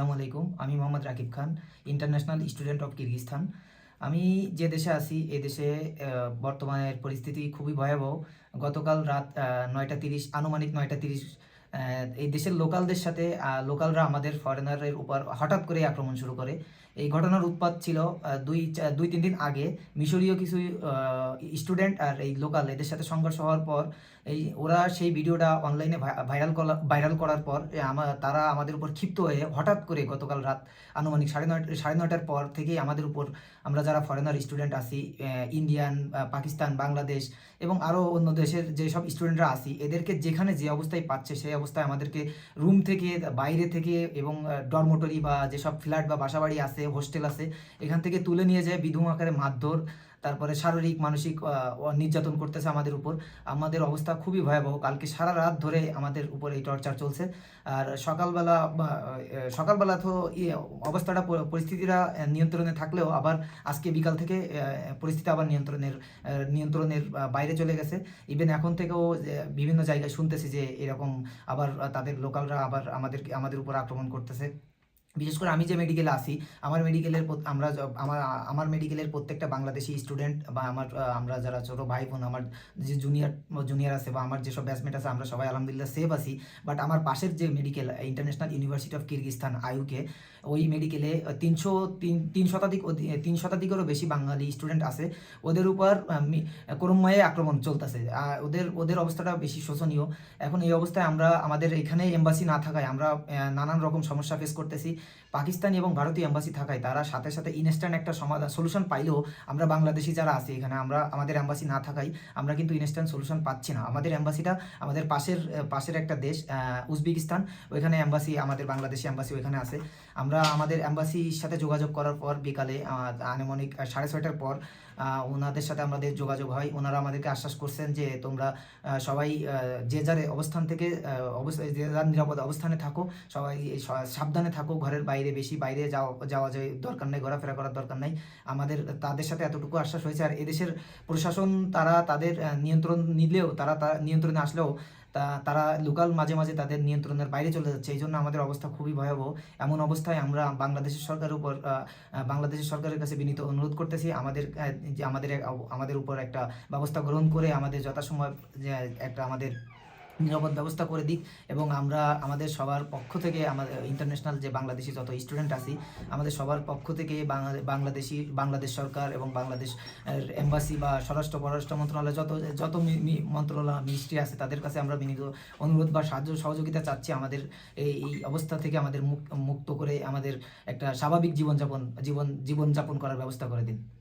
আসসালামু আলাইকুম, আমি Mohammad Rakib Khan international student of Kyrgyzstan আমি যে দেশে আছি, এ দেশে বর্তমানের পরিস্থিতি খুবই ভয়াবহ। গতকাল রাত নয়টা তিরিশ, আনুমানিক নয়টা তিরিশ এই দেশের লোকালদের সাথে লোকালরা আমাদের ফরেনারের উপর হঠাৎ করে আক্রমণ শুরু করে। এই ঘটনার উৎপাত ছিল দুই দুই তিন দিন আগে। মিশরীয় কিছু স্টুডেন্ট আর এই লোকাল এদের সাথে সংঘর্ষ হওয়ার পর এই ওরা সেই ভিডিওটা অনলাইনে ভাইরাল করা ভাইরাল করার পর এ, আমা তারা আমাদের উপর ক্ষিপ্ত হয়ে হঠাৎ করে গতকাল রাত আনুমানিক সাড়ে নয় সাড়ে নয়টার পর থেকেই আমাদের উপর আমরা যারা ফরেনার স্টুডেন্ট আছি ইন্ডিয়ান পাকিস্তান বাংলাদেশ এবং আরও অন্য দেশের যেসব স্টুডেন্টরা আছি এদেরকে যেখানে যে অবস্থায় পাচ্ছে সেই অবস্থায় আমাদেরকে রুম থেকে, বাইরে থেকে এবং ডরমোটরি বা যেসব ফ্ল্যাট বা বাসাবাড়ি আছে হোস্টেল আছে, এখান থেকে তুলে নিয়ে যায় বিধুম আকারে মারধর। তারপরে শারীরিক, মানসিক নির্যাতন করতেছে আমাদের উপর। আমাদের অবস্থা খুবই ভয়াবহ। কালকে সারা রাত ধরে আমাদের উপর এই টর্চার চলছে। আর সকালবেলা সকালবেলা তো অবস্থাটা পরিস্থিতিটা নিয়ন্ত্রণে থাকলেও আবার আজকে বিকাল থেকে পরিস্থিতি আবার নিয়ন্ত্রণের নিয়ন্ত্রণের বাইরে চলে গেছে। ইভেন এখন থেকেও বিভিন্ন জায়গায় শুনতেছি যে এরকম আবার তাদের লোকালরা আবার আমাদের আমাদের উপর আক্রমণ করতেছে। বিশেষ করে আমি যে মেডিকেলে আসি আমার মেডিকেলের আমরা আমার আমার মেডিকেলের প্রত্যেকটা বাংলাদেশি স্টুডেন্ট বা আমার আমরা যারা ছোটো ভাই বোন আমার যে জুনিয়র জুনিয়র আছে বা আমার যেসব ব্যাচমেট আছে আমরা সবাই আলহামদুলিল্লাহ সেফ আছি। বাট আমার পাশের যে medical international university of Kyrgyzstan আয়ুকে ওই মেডিকেলে তিনশো তিন তিন শতাধিক তিন শতাধিকেরও বেশি বাঙালি স্টুডেন্ট আছে। ওদের উপর আহ, আক্রমণ চলতেছে। ওদের ওদের অবস্থাটা বেশি শোচনীয়। এখন এই অবস্থায় আমরা আমাদের এখানে এম্বাসি না থাকায় আমরা নানান রকম সমস্যা ফেস করতেছি। পাকিস্তানি এবং ভারতীয় এম্বাসি থাকায় তারা সাথে সাথে ইনস্ট্যান্ট একটা সমাধান সলিউশন পাইলেও আমরা বাংলাদেশি যারা আছি এখানে, আমরা, আমাদের এম্বাসি না থাকায় আমরা কিন্তু ইনস্ট্যান্ট সলিউশন পাচ্ছি না। আমাদের এম্বাসিটা আমাদের পাশের পাশের একটা দেশ উজবেকিস্তান, ওইখানে এম্বাসি আমাদের বাংলাদেশি এম্বাসি ওইখানে আছে। আমরা আমাদের এম্বাসির সাথে যোগাযোগ করার পর বিকালে আনুমানিক সাড়ে ছয়টার পর ওনাদের সাথে আমাদের যোগাযোগ হয়। ওনারা আমাদেরকে আশ্বাস করছেন যে তোমরা সবাই যে যার অবস্থান থেকে অবস্থা, যে যার নিরাপদ অবস্থানে থাকো, সবাই সাবধানে থাকো ঘরের বাইরে বেশি বাইরে যাওয়া যাওয়া যায়, দরকার নেই, ঘোরাফেরা করার দরকার নেই। আমাদের, তাদের সাথে এতটুকু আশ্বাস হয়েছে আর এদেশের প্রশাসন, তারা তাদের নিয়ন্ত্রণ নিলেও, তারা তা, নিয়ন্ত্রণে আসলেও তা, তারা লোকাল মাঝে মাঝে তাদের নিয়ন্ত্রণের বাইরে চলে যাচ্ছে। এই জন্য আমাদের অবস্থা খুবই ভয়াবহ। এমন অবস্থায় আমরা বাংলাদেশের সরকারের উপর বাংলাদেশের সরকারের কাছে বিনীত অনুরোধ করতেছি। আমাদের যে আমাদের আমাদের উপর একটা ব্যবস্থা গ্রহণ করে আমাদের যথাসময় একটা আমাদের নিরাপদ ব্যবস্থা করে দিক এবং আমরা আমাদের সবার পক্ষ থেকে আমাদের ইন্টারন্যাশনাল যে বাংলাদেশি যত স্টুডেন্ট আছি, আমাদের সবার পক্ষ থেকে বাংলা- বাংলাদেশি, বাংলাদেশ সরকার এবং বাংলাদেশ এম্বাসি বা স্বরাষ্ট্র পররাষ্ট্র মন্ত্রণালয় যত যত মন্ত্রণালয় মিনিস্ট্রি আছে, তাদের কাছে আমরা বিনীত অনুরোধ বা সাহায্য সহযোগিতা চাচ্ছি আমাদের এই অবস্থা থেকে আমাদের মুক- মুক্ত করে আমাদের একটা স্বাভাবিক জীবনযাপন, জীবন, জীবনযাপন করার ব্যবস্থা করে দিন।